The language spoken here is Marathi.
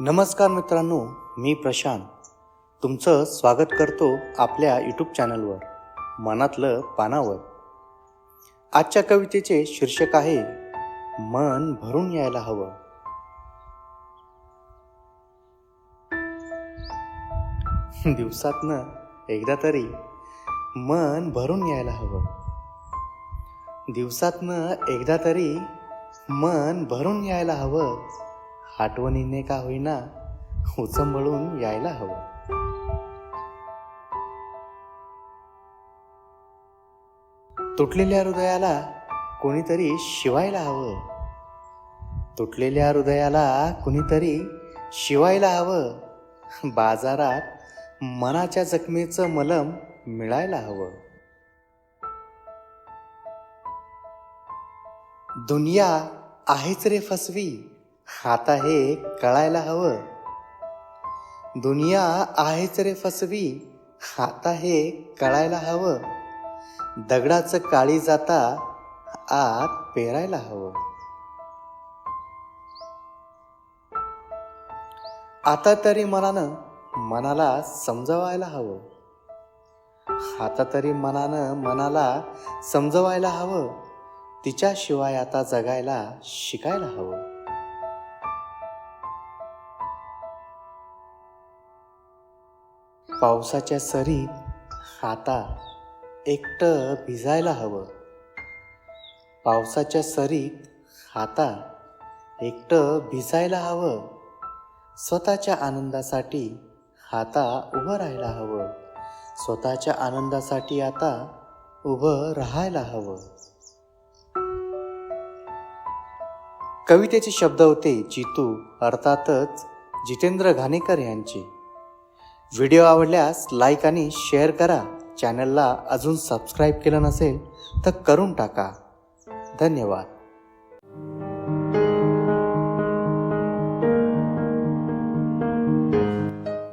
नमस्कार मित्रांनो मी प्रशांत. तुमचं स्वागत करतो आपल्या यूट्यूब चॅनलवर मनातलं पानावर. आजच्या कवितेचे शीर्षक आहे मन भरून यायला हवं. दिवसातनं एकदा तरी मन भरून यायला हवं. दिवसातनं एकदा तरी मन भरून यायला हवं. आठवणीने का होईना उचंबळून यायला हवं. तुटलेल्या हृदयाला कोणीतरी शिवायला हवं. तुटलेल्या हृदयाला कुणीतरी शिवायला हवं. बाजारात मनाच्या जखमेचं मलम मिळायला हवं. दुनिया आहेच रे फसवी. आता हे कळायला हवं. दुनिया आहेच रे फसवी आता हे कळायला हवं. दगडाचं काळी जाता आत पेरायला हवं. आता तरी मनानं मनाला समजवायला हवं. आता तरी मनानं मनाला समजवायला हवं. तिच्याशिवाय आता जगायला शिकायला हवं. पावसाच्या सरीत आता एकटं भिजायला हवं. पावसाच्या सरीत आता एकटं भिजायला हवं. स्वतःच्या आनंदासाठी आता उभं राहायला हवं. स्वतःच्या आनंदासाठी आता उभं राहायला हवं. कवितेचे शब्द होते जितू अर्थातच जितेंद्र घाणेकर यांचे. व्हिडिओ आवडल्यास लाईक आणि शेअर करा. चॅनलला अजून सबस्क्राईब केलं नसेल तर करून टाका. धन्यवाद.